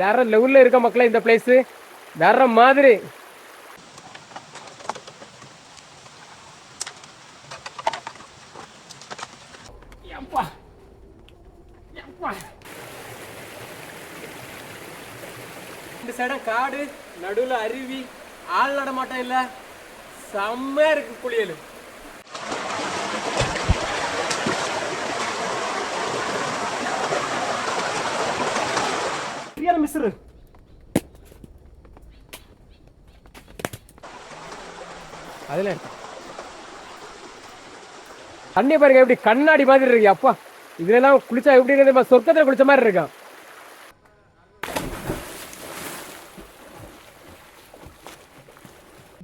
வேற லெவலில் இருக்க மக்களே இந்த பிளேஸு வேற மாதிரி. இந்த சைடம் காடு நடுவில் அருவி ஆள் நடமாட்டம் இல்லை. செம்மையா இருக்கு குளியல் சரியான மிஸ்ரு அதில் தண்ணி பாருங்க எப்படி கண்ணாடி மாதிரி இருக்கு. அப்பா இதுலலாம் குளிச்சா எப்படி இருக்கு சொர்க்கத்துல குளிச்ச மாதிரி இருக்கான்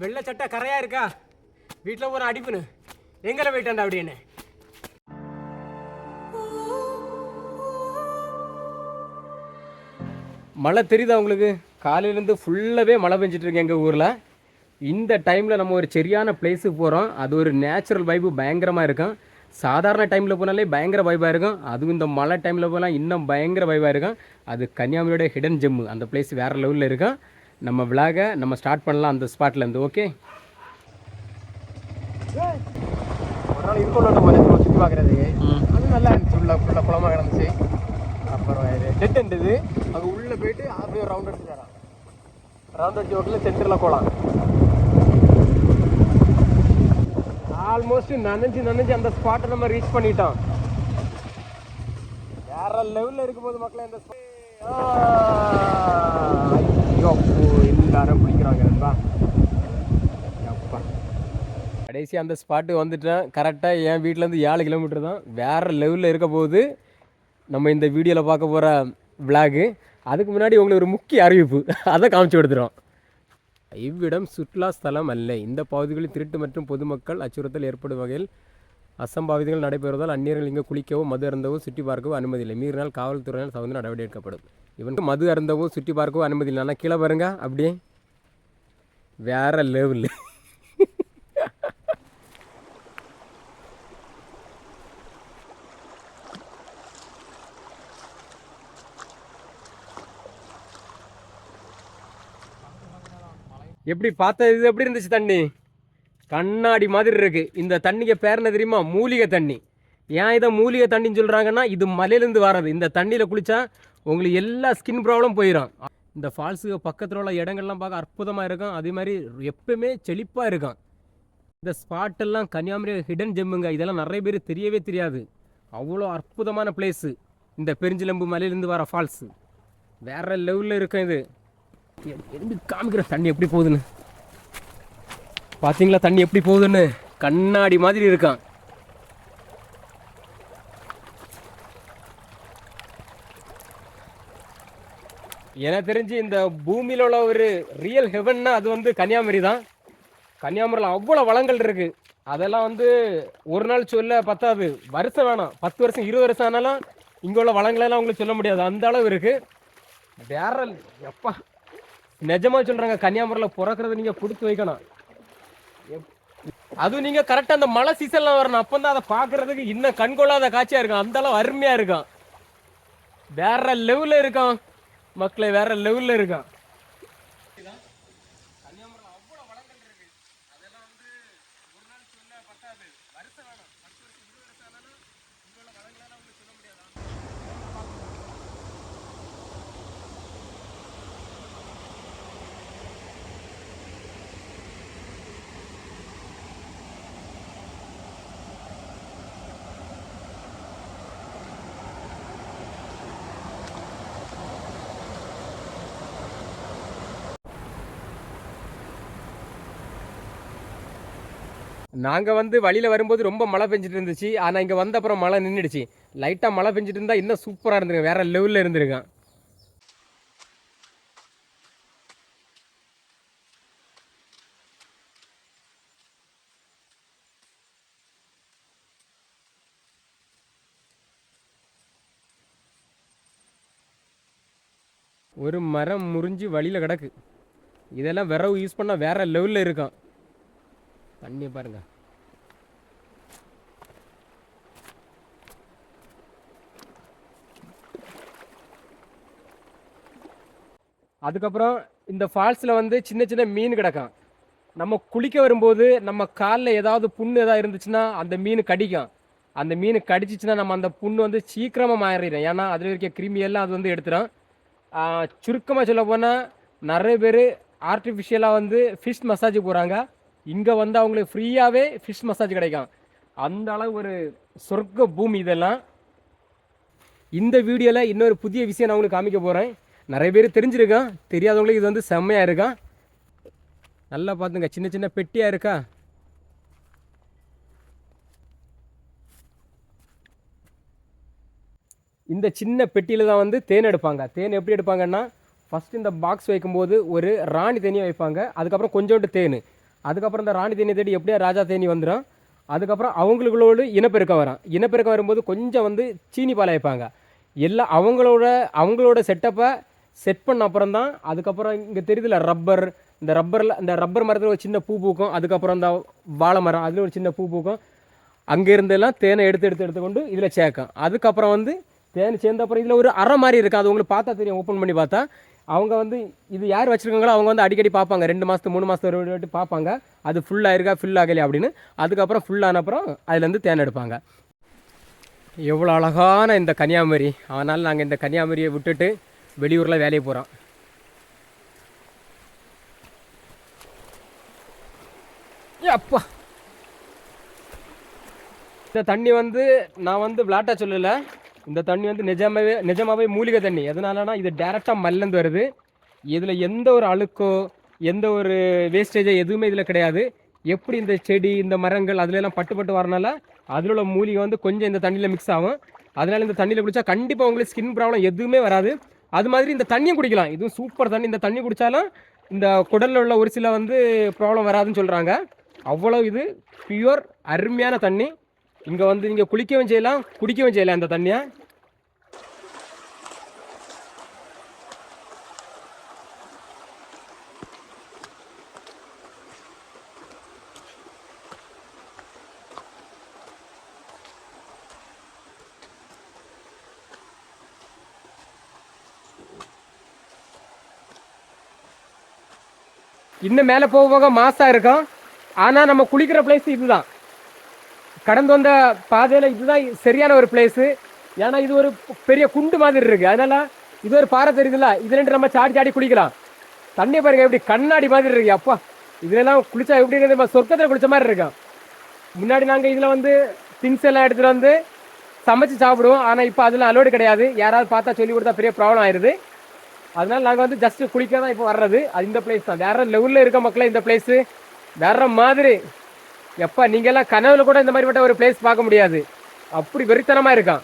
வெள்ளை சட்டை கரையா இருக்கா? வீட்டில் ஒரு அடிப்புன்னு. எங்களை போயிட்டாண்டா அப்படின்னு மழை தெரியுதா உங்களுக்கு? காலையிலேருந்து ஃபுல்லாகவே மழை பெஞ்சிட்ருக்கு எங்கள் ஊரில். இந்த டைமில் நம்ம ஒரு சரியான பிளேஸுக்கு போகிறோம் அது ஒரு நேச்சுரல் வைப்பு பயங்கரமாக இருக்கும். சாதாரண டைமில் போனாலே பயங்கர வைப்பாக இருக்கும். அதுவும் இந்த மழை டைமில் போனால் இன்னும் பயங்கர வைப்பாக இருக்கும். அது கன்னியாகுமரியோட ஹிடன் ஜெம்மு அந்த பிளேஸ் வேறு லெவலில் இருக்கும். நம்ம விலாக நம்ம ஸ்டார்ட் பண்ணலாம் அந்த ஸ்பாட்லேருந்து ஓகே ஒரு நாள் இருக்கணும் நம்ம சுற்றி பார்க்குறதுக்கு. அது நல்லா இருந்துச்சு. உள்ள ஃபுல்லாக குளமாக கிடந்துச்சு. அப்புறம் இது டெட் இருந்தது அங்கே உள்ளே போயிட்டு அப்படியே ரவுண்ட் அடிச்சு தரான் ரவுண்ட் அடிச்சு ஓட்டில் சென்டரில் போகலாம் ஆல்மோஸ்ட் நனைஞ்சு நனைஞ்சு அந்த ஸ்பாட்டை நம்ம ரீச் பண்ணிட்டோம். வேற லெவலில் இருக்கும் போது மக்களே இந்த ஐயோ எல்லாரும் பிடிக்கிறாங்க நண்பா. கடைசி அந்த ஸ்பாட்டு வந்துட்டேன். கரெக்டாக என் வீட்டிலேருந்து ஏழு கிலோமீட்டர் தான். வேறு லெவலில் இருக்க போது நம்ம இந்த வீடியோவில் பார்க்க போகிற விளாகு அதுக்கு முன்னாடி உங்களுக்கு ஒரு முக்கிய அறிவிப்பு. அதை காமிச்சு கொடுத்துருவோம் இவ்விடம் சுற்றுலா ஸ்தலம் அல்ல. இந்த பகுதிகளில் திருட்டு மற்றும் பொதுமக்கள் அச்சுறுத்தல் ஏற்படும் வகையில் அசம்பாவிதங்கள் நடைபெறுவதால் அந்நியர்கள் இங்கே குளிக்கவோ மது அருந்தவோ சுற்றி பார்க்கவோ அனுமதி இல்லை. மீறினால் காவல்துறையினர் தகுந்த நடவடிக்கை எடுக்கப்படும். இவனுக்கு மது அருந்தவோ சுற்றி பார்க்கவோ அனுமதி இல்லை. ஆனால் கீழே பாருங்க அப்படியே வேற லெவலு எப்படி பார்த்த இது எப்படி இருந்துச்சு தண்ணி? கண்ணாடி மாதிரி இருக்குது இந்த தண்ணிக்கு பேர் என்ன தெரியுமா? மூலிகை தண்ணி. ஏன் இதை மூலிகை தண்ணின்னு சொல்கிறாங்கன்னா இது மலையிலேருந்து வராது இந்த தண்ணியில் குளித்தா உங்களுக்கு எல்லா ஸ்கின் ப்ராப்ளம் போயிடும் இந்த ஃபால்ஸுக்கு பக்கத்தில் உள்ள இடங்கள்லாம் பார்க்க அற்புதமாக இருக்கும். அதே மாதிரி எப்பவுமே செழிப்பாக இருக்கும். இந்த ஸ்பாட்டெல்லாம் கன்னியாகுமரி ஹிடன் ஜெம்முங்க இதெல்லாம் நிறைய பேர் தெரியவே தெரியாது. அவ்வளோ அற்புதமான பிளேஸு இந்த பெருஞ்சிலம்பு மலையிலேருந்து வர ஃபால்ஸு வேறு லெவலில் இருக்கும் இது. எறும்பி காமிக்கிற தண்ணி எப்படி போகுதுன்னு? பார்த்தீங்களா தண்ணி எப்படி போகுதுன்னு? கண்ணாடி மாதிரி இருக்கான். எனக்கு தெரிஞ்சு இந்த பூமியில் உள்ள ஒரு ரியல் ஹெவன்னா அது வந்து கன்னியாகுமரி தான். கன்னியாகுமரியில் அவ்வளோ வளங்கள் இருக்கு. அதெல்லாம் வந்து ஒரு நாள் சொல்ல பத்தாது. வருஷம் வேணாம். பத்து வருஷம் இருபது வருஷம் ஆனாலும் இங்கே உள்ள வளங்களெல்லாம் அவங்களுக்கு சொல்ல முடியாது. அந்த அளவு இருக்குது வேற எப்பா. நிஜமா சொல்றாங்க கன்னியாகுமரியில் பிறக்கிறது நீங்க கொடுத்து வைக்கணும். அதுவும் நீங்க கரெக்டா அந்த மழை சீசன்ல வரணும். அப்பந்தான் அதை பாக்குறதுக்கு இன்னும் கண்கொள்ளாத காட்சியா இருக்கும். அந்த அளவு அருமையா இருக்கும். வேற லெவல்ல இருக்கும். மக்களை வேற லெவல்ல இருக்கும். நாங்கள் வந்து வழியில் வரும்போது ரொம்ப மழை பெஞ்சிட்டு இருந்துச்சு. ஆனால் இங்கே வந்த அப்புறம் மழை நின்றுடுச்சு லைட்டாக மழை பெஞ்சிட்டு இருந்தால் இன்னும் சூப்பராக இருந்திருக்கு வேற லெவலில் இருந்திருக்கான் ஒரு மரம் முறிஞ்சு வழியில் கிடக்கு. இதெல்லாம் விறகு யூஸ் பண்ணால் வேற லெவலில் இருக்கும். தண்ணி பாருங்க. அதுக்கப்புறம் இந்த ஃபால்ஸில் வந்து சின்ன சின்ன மீன் கிடக்கும். நம்ம குளிக்க வரும்போது நம்ம காலில் ஏதாவது புண்ணு ஏதாவது இருந்துச்சுன்னா அந்த மீன் கடிக்கும். அந்த மீன் கடிச்சிச்சுன்னா நம்ம அந்த புண்ணு வந்து சீக்கிரமாக மாறிடும். ஏன்னா அதில் இருக்க கிருமி எல்லாம் அது வந்து எடுத்துடும் சுருக்கமாக சொல்ல போனால் நிறைய பேர் ஆர்டிஃபிஷியலாக வந்து ஃபிஷ் மசாஜ் போகிறாங்க இங்கே வந்து அவங்களுக்கு ஃப்ரீயாகவே ஃபிஷ் மசாஜ் கிடைக்கும். அந்த அளவு ஒரு சொர்க்க பூமி இதெல்லாம். இந்த வீடியோவில் இன்னொரு புதிய விஷயம் நான் உங்களுக்கு காமிக்க போகிறேன் நிறைய பேர் தெரிஞ்சிருக்கான். தெரியாதவங்களுக்கு இது வந்து செம்மையாக இருக்கான் நல்லா பார்த்துங்க. சின்ன சின்ன பெட்டியாக இருக்கா? இந்த சின்ன பெட்டியில் தான் வந்து தேன் எடுப்பாங்க. தேன் எப்படி எடுப்பாங்கன்னா ஃபஸ்ட்டு இந்த பாக்ஸ் வைக்கும்போது ஒரு ராணி தேனியை வைப்பாங்க. அதுக்கப்புறம் கொஞ்சோண்டு தேன். அதுக்கப்புறம் இந்த ராணி தேனியை தேடி எப்படியா ராஜா தேனி வந்துடும். அதுக்கப்புறம் அவங்களுக்குள்ளோடு இனப்பெருக்கம் வரும். இனப்பெருக்கம் வரும்போது கொஞ்சம் வந்து சீனி பாலை எல்லாம் அவங்களோட அவங்களோட செட்டப்பை செட் பண்ண அப்புறம் தான் அதுக்கப்புறம் இங்கே தெரியுதுல ரப்பர் இந்த ரப்பரில் இந்த ரப்பர் மரத்தில் ஒரு சின்ன பூ பூக்கும். அதுக்கப்புறம் இந்த வாழை மரம் அதில் ஒரு சின்ன பூ பூக்கும். அங்கே இருந்தெல்லாம் தேனை எடுத்து எடுத்து எடுத்துக்கொண்டு இதில் சேர்க்கும். அதுக்கப்புறம் வந்து தேன் சேர்ந்த அப்புறம் இதில் ஒரு அறை மாதிரி இருக்குது அது உங்களுக்கு பார்த்தா தெரியும் ஓப்பன் பண்ணி பார்த்தா. அவங்க வந்து இது யார் வச்சுருக்காங்களோ அவங்க வந்து அடிக்கடி பார்ப்பாங்க. ரெண்டு மாதத்து மூணு மாதத்து ஒரு வாட்டி பார்ப்பாங்க. அது ஃபுல்லாக இருக்கா ஃபில் ஆகலையா அப்படின்னு. அதுக்கப்புறம் ஃபுல்லான அப்புறம் அதுலேருந்து தேன் எடுப்பாங்க. எவ்வளோ அழகான இந்த கன்னியாகுமரி. அதனால் நாங்கள் இந்த கன்னியாகுமரியை விட்டுட்டு வெளியூரில் வேலையை போகிறோம் அப்பா இந்த தண்ணி வந்து நான் வந்து விளாட்டா சொல்லலை. இந்த தண்ணி வந்து நிஜமாவே நிஜமாவே மூலிகை தண்ணி. எதனாலனா இது டேரெக்டாக மல்லேருந்து வருது. இதில் எந்த ஒரு அழுக்கோ எந்த ஒரு வேஸ்டேஜோ எதுவுமே இதில் கிடையாது. எப்படி இந்த செடி இந்த மரங்கள் அதுலலாம் பட்டு பட்டு வரனால அதில் உள்ள மூலிகை வந்து கொஞ்சம் இந்த தண்ணியில் மிக்ஸ் ஆகும். அதனால் இந்த தண்ணியில் குடித்தா கண்டிப்பாக உங்களுக்கு ஸ்கின் ப்ராப்ளம் எதுவுமே வராது. அது மாதிரி இந்த தண்ணியும் குடிக்கலாம். இதுவும் சூப்பர் தண்ணி. இந்த தண்ணி குடித்தாலும் இந்த குடலில் உள்ள ஒரு சில வந்து ப்ராப்ளம் வராதுன்னு சொல்கிறாங்க அவ்வளோ இது பியூர் அருமையான தண்ணி. இங்கே வந்து நீங்கள் குளிக்கவும் செய்யலாம் குடிக்கவும் செய்யலாம் இந்த தண்ணியை. இன்னும் மேலே போக போக மாசா இருக்கும். ஆனால் நம்ம குளிக்கிற பிளேஸ் இதுதான். கடந்து வந்த பாதையில் இதுதான் சரியான ஒரு பிளேஸு ஏன்னா இது ஒரு பெரிய குண்டு மாதிரி இருக்குது அதனால் இது ஒரு பாறை தெரியுதுல்ல? இதுல நம்ம சாடி சாடி குளிக்கலாம். தண்ணி பாருங்க எப்படி கண்ணாடி மாதிரி இருக்கு. அப்பா இதுலலாம் குளிச்சா எப்படி இருக்குது நம்ம சொர்க்கத்தில் குளிச்ச மாதிரி இருக்கும் முன்னாடி நாங்கள் இதில் வந்து திங்ஸ் எல்லாம் எடுத்துகிட்டு வந்து சமைச்சு சாப்பிடுவோம். ஆனால் இப்போ அதெல்லாம் அலோடு கிடையாது. யாராவது பார்த்தா சொல்லி கொடுத்தா பெரிய ப்ராப்ளம் ஆயிடுது அதனால நாங்கள் வந்து ஜஸ்ட் குளிக்க தான் இப்போ வர்றது. அது இந்த பிளேஸ் தான். வேற லெவலில் இருக்க மக்களே இந்த பிளேஸு வேற மாதிரி எப்பா நீங்கெல்லாம் கனவுல கூட இந்த மாதிரிப்பட்ட ஒரு பிளேஸ் பார்க்க முடியாது. அப்படி வெறித்தனமாக இருக்கான்.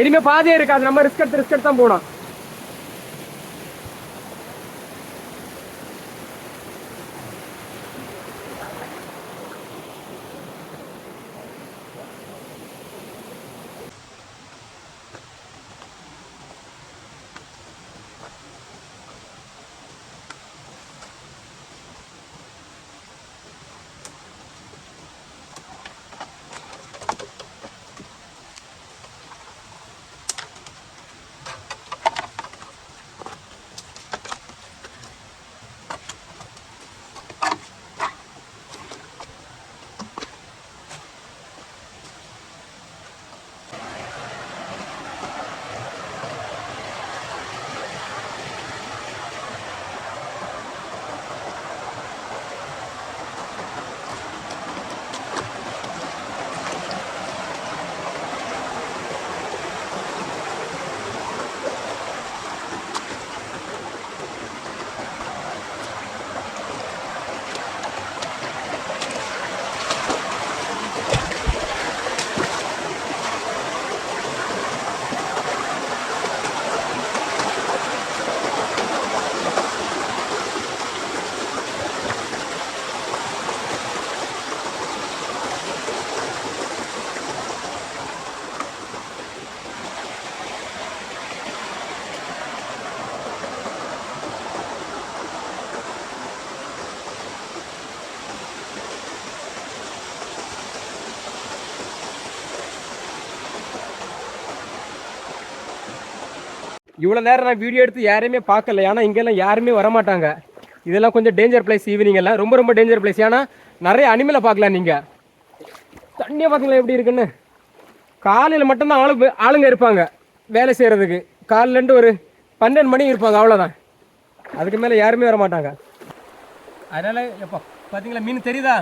இனிமே பாதையே இருக்காது. நம்ம ரிஸ்க் எடுத்து ரிஸ்க் எடுத்து தான் போனோம் இவ்வளோ நேரம் நான் வீடியோ எடுத்து யாரையுமே பார்க்கல. ஏன்னா இங்கெல்லாம் யாருமே வரமாட்டாங்க. இதெல்லாம் கொஞ்சம் டேஞ்சர் பிளேஸ் ஈவினிங் எல்லாம். ரொம்ப ரொம்ப டேஞ்சர் பிளேஸ் ஏன்னா நிறைய அனிமலை பார்க்கலாம் நீங்கள் தண்ணியை பார்த்தீங்களா எப்படி இருக்குன்னு? காலையில் மட்டும்தான் ஆளு ஆளுங்க இருப்பாங்க வேலை செய்கிறதுக்கு காலிலேருந்து ஒரு பன்னெண்டு மணி இருப்பாங்க அவ்வளோதான் அதுக்கு மேலே யாருமே வர மாட்டாங்க அதனால் எப்போ பார்த்தீங்களா மீன் தெரியுதா?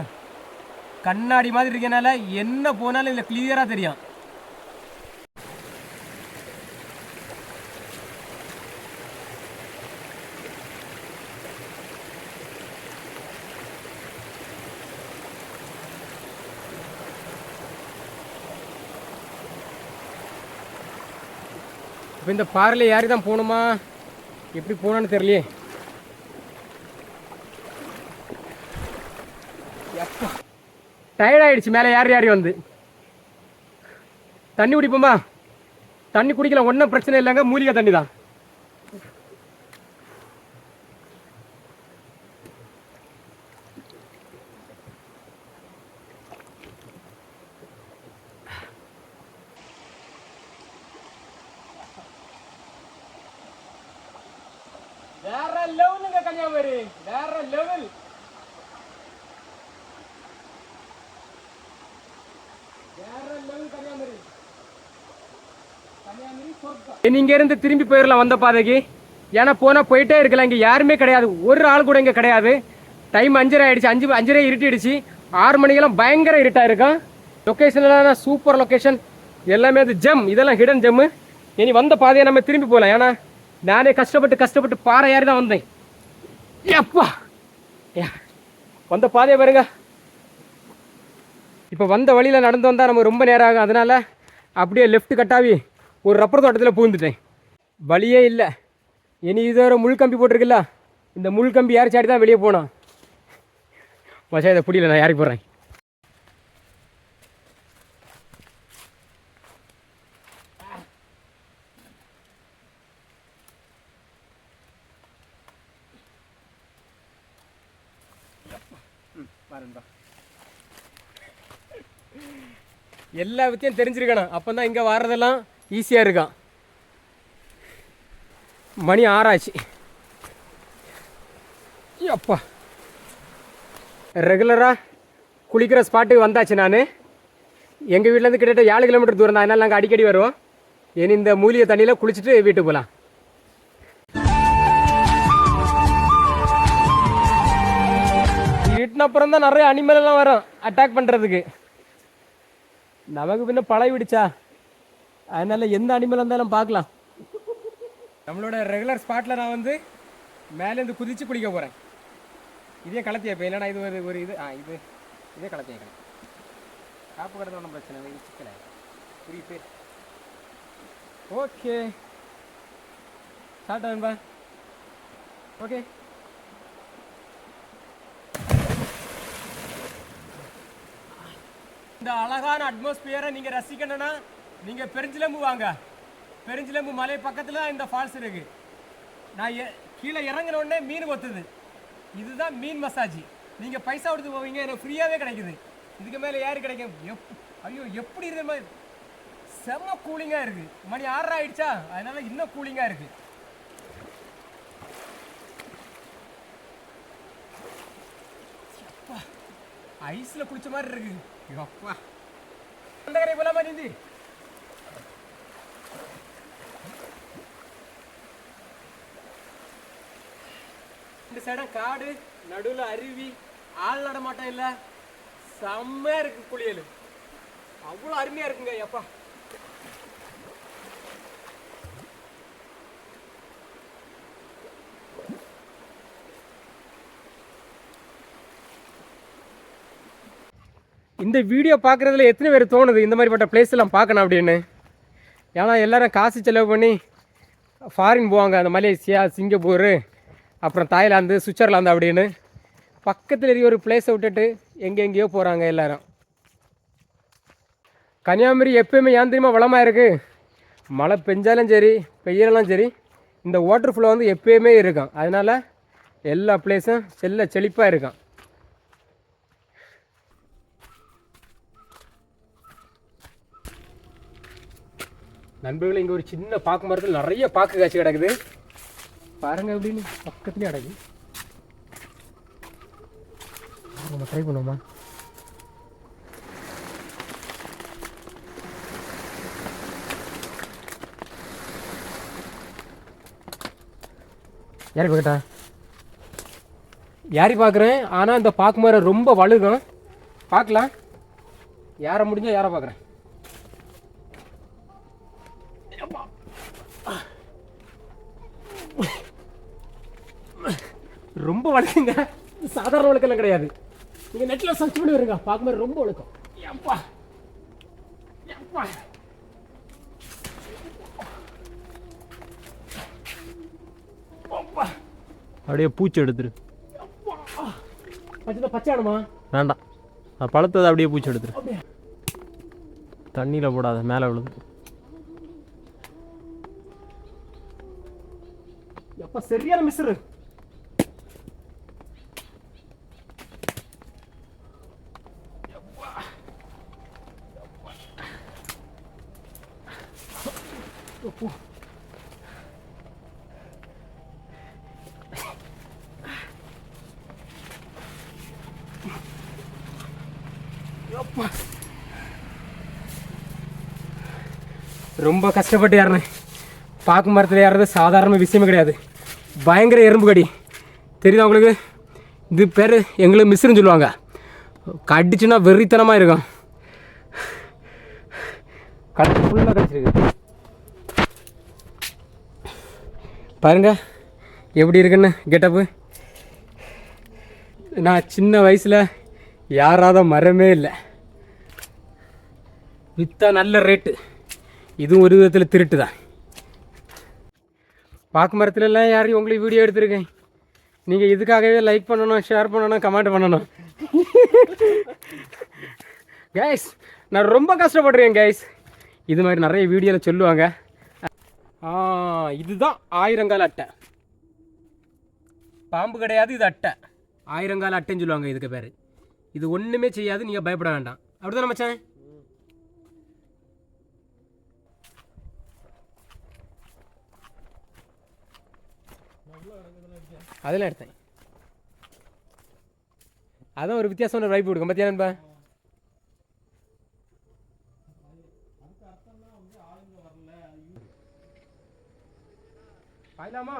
கண்ணாடி மாதிரி இருக்கனால என்ன போனாலும் இதில் கிளியராக தெரியும். இப்போ இந்த பாறையில் ஏறி தான் போகணுமா? எப்படி போகணுன்னு தெரியலையே. டயர்ட் ஆயிடுச்சு மேலே யார் ஏறி வந்து. தண்ணி குடிப்போமா? தண்ணி குடிக்கலாம் ஒன்றும் பிரச்சனை இல்லைங்க மூலிகை தண்ணி தான் வேற லெவலுங்க கன்னியாகுமரி வேற லெவல் நீங்க இருந்து திரும்பி போயிடலாம் வந்த பாதைக்கு. ஏன்னா போனா போயிட்டே இருக்கலாம். இங்க யாருமே கிடையாது. ஒரு ஆள் கூட இங்க கிடையாது. டைம் அஞ்சரை ஆயிடுச்சு. அஞ்சு அஞ்சரை இருட்டிடுச்சு. ஆறு மணிக்கெல்லாம் பயங்கர இருட்டா இருக்கும். லொக்கேஷன் சூப்பர் லொக்கேஷன் எல்லாமே அது ஜெம் இதெல்லாம் ஹிடன் ஜெம்மு இனி வந்த பாதையை நம்ம திரும்பி போகலாம். ஏன்னா நானே கஷ்டப்பட்டு கஷ்டப்பட்டு பாறை ஏறி தான் வந்தேன். எப்பா! வந்த பாதையை பாருங்க. இப்போ வந்த வழியில் நடந்து வந்தால் நம்ம ரொம்ப நேரம் ஆகும். அதனால் அப்படியே லெஃப்ட் கட்டாவி ஒரு ரப்பர் தோட்டத்தில் பூந்துட்டேன். வழியே இல்லை. இனி இது முள் கம்பி போட்டிருக்குல்ல இந்த முள் கம்பி யார் சாடி தான் வெளியே போனோம் மச்சா இதை பிடியில நான் யாருக்கு போகிறேன் எல்லா வித்தியும் தெரிஞ்சிருக்கணும். அப்போ தான் இங்கே வர்றதெல்லாம் ஈஸியாக இருக்கான். மணி ஆறாச்சு. அப்பா ரெகுலராக குளிக்கிற ஸ்பாட்டுக்கு வந்தாச்சு நான். எங்கள் வீட்டிலேருந்து கிட்டத்தட்ட ஏழு கிலோமீட்டர் தூரம் தான். அதனால் நாங்கள் அடிக்கடி வருவோம். இனி இந்த மூலிகை தண்ணியில் குளிச்சுட்டு வீட்டுக்கு போகலாம் வீட்டின அப்புறம் தான் நிறைய அனிமல் எல்லாம் வரும். அட்டாக் பண்ணுறதுக்கு நமக்கு பின்ன பழகி விடுச்சா அதனால எந்த அனிமலாக இருந்தாலும் பார்க்கலாம். நம்மளோட ரெகுலர் ஸ்பாட்டில் நான் வந்து மேலேருந்து குதிச்சு குளிக்க போகிறேன் இதே கலத்தியா இப்போ? இல்லைனா இது ஒரு ஒரு இது ஆ இது இதே கலத்தியா கலை காப்பு கடந்த ஒன்றும் பிரச்சனை இல்லை இது சிக்கலை புரியுது? ஓகே. ஸ்டார்ட் ஆகும்பா ஓகே. இந்த அழகான அட்மாஸ்பியரை நீங்கள் ரசிக்கணும்னா நீங்கள் பெருஞ்சிலம்பு வாங்க. பெருஞ்சிலம்பு மலை பக்கத்தில் தான் இந்த ஃபால்ஸ் இருக்கு. நான் எ- கீழே இறங்கின உடனே மீன் கொத்துது. இதுதான் மீன் மசாஜ். நீங்கள் பைசா கொடுத்து போவீங்க எனக்கு ஃப்ரீயாகவே கிடைக்குது. இதுக்கு மேலே யார் கிடைக்கும்? எப் ஐயோ எப்படி இருந்த மாதிரி செம்ம கூலிங்காக இருக்கு. மணி ஆறரை ஆயிடுச்சா? அதனால இன்னும் கூலிங்காக இருக்கு. ஐஸ்ல குளிச்ச மாதிரி இருக்கு. அப்பா அந்த கரை போலாமா நீந்தி இந்த சைடம் காடு நடுவில் அருவி ஆள் நடமாட்டம் இல்லை. செம்மையாக இருக்கு குளியல். அவ்வளோ அருமையாக இருக்குங்க எப்பா இந்த வீடியோ பார்க்குறதுல எத்தனை பேர் தோணுது இந்த மாதிரிப்பட்ட பிளேஸ் எல்லாம் பார்க்கணும் அப்படின்னு? ஏன்னா எல்லாரும் காசு செலவு பண்ணி ஃபாரின் போவாங்க அந்த மலேசியா சிங்கப்பூர். அப்புறம் தாய்லாந்து சுவிட்சர்லாந்து அப்படின்னு பக்கத்தில் இருக்கிற ஒரு பிளேஸை விட்டுட்டு எங்கே எங்கேயோ போகிறாங்க எல்லாரும். கன்னியாகுமரி எப்பயுமே ஏன் தெரியுமா வளமாக இருக்குது மழை பெஞ்சாலும் சரி பெய்யலாம் சரி இந்த வாட்டர் ஃப்ளோ வந்து எப்பயுமே இருக்கும். அதனால் எல்லா பிளேஸும் செல்ல செழிப்பாக இருக்கும். நண்பர்கள் இங்கே ஒரு சின்ன பாக்கு மரத்தில் நிறைய பாக்கு காய்ச்சி கிடக்குது. பாருங்க அப்படின்னு பக்கத்துலேயே கிடக்கு நம்ம ட்ரை பண்ணுவோமா? யாருக்கு கேட்டா யாரி பார்க்குறேன் ஆனால் இந்த பாக்கு மரம் ரொம்ப வலுகும் பார்க்கலாம் யாரை முடிஞ்சால் யாரை பார்க்குறேன் ரொம்ப வழுக்குங்க சாதாரண வழுக்கெல்லாம் கிடையாது. நீங்கள் நெட்டில் சர்ச் பண்ணி வருங்க. பார்க்க மாதிரி ரொம்ப வழுக்கும் எப்பா எப்பா அப்பா அப்படியே பூச்சி எடுத்துரு. பச்சை பச்சை ஆடுமா? வேண்டாம். பழுத்ததை அப்படியே பூச்சி எடுத்துரு. தண்ணியில் போடாத மேலே விழுது எப்பா சரியான மிஸ்ரு ரொம்ப கஷ்டப்பட்டு ஏறினேன் பாக்கு மரத்தில் ஏறுறது சாதாரண விஷயமே கிடையாது. பயங்கர எறும்பு கடி. தெரியுதா உங்களுக்கு? இது பேர் எங்களுக்கு மிஸ்ருன்னு சொல்லுவாங்க. கடிச்சுன்னா வெறித்தனமாக இருக்கும். கடிச்சு ஃபுல்லாக கடிச்சிருக்கு. பாருங்க எப்படி இருக்குன்னு கெட்டப்பு நான் சின்ன வயசில் யாராத மரமே இல்லை. வித்தா நல்ல ரேட்டு இதுவும் ஒரு விதத்தில் திருட்டு தான் பாக்கு மரத்துலலாம் யாரையும் உங்களுக்கு வீடியோ எடுத்திருக்கேன். நீங்கள் இதுக்காகவே லைக் பண்ணணும் ஷேர் பண்ணணும் கமெண்ட் பண்ணணும். கைஸ் நான் ரொம்ப கஷ்டப்படுறேன் கைஸ் இது மாதிரி நிறைய வீடியோவில் சொல்லுவாங்க. ஆ இதுதான் ஆயிரங்கால அட்டை. பாம்பு கிடையாது இது அட்டை. ஆயிரங்கால அட்டைன்னு சொல்லுவாங்க இதுக்கு பேர். இது ஒன்றுமே செய்யாது நீங்கள் பயப்பட வேண்டாம். அப்படிதானே மச்சான்? அதெல்லாம் எடுத்தேன். அதான் ஒரு வித்தியாசமான வைப்பு கொடுக்கும். பார்த்தியா நண்பா? பாயலாமா?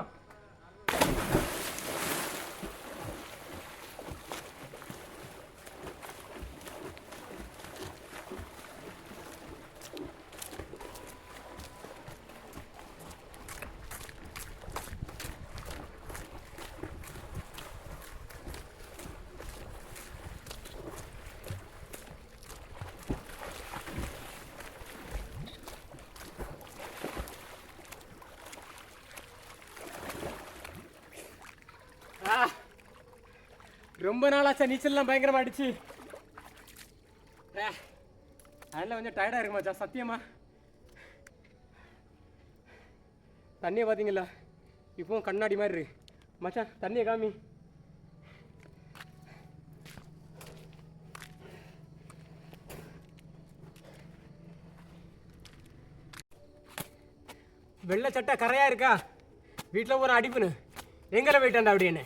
ரொம்ப நாளாச்சா நீச்சல்லாம் பயங்கரமா அடிச்சு. அதில் கொஞ்சம் டயர்டாக இருக்குமாச்சா சத்தியமா? தண்ணியை பார்த்தீங்களா இப்போவும் கண்ணாடி மாதிரி இருக்கு. மச்சான் தண்ணியை காமி. வெள்ளை சட்டை கரையாக இருக்கா? வீட்டில் போகிற அடிப்புன்னு எங்களை போயிட்டாண்டா அப்படின்னு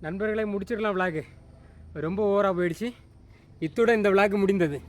நண்பர்களை முடிச்சிடலாம் விளாகு ரொம்ப ஓவராக போயிடுச்சு. இத்துடன் இந்த விளாக் முடிந்தது.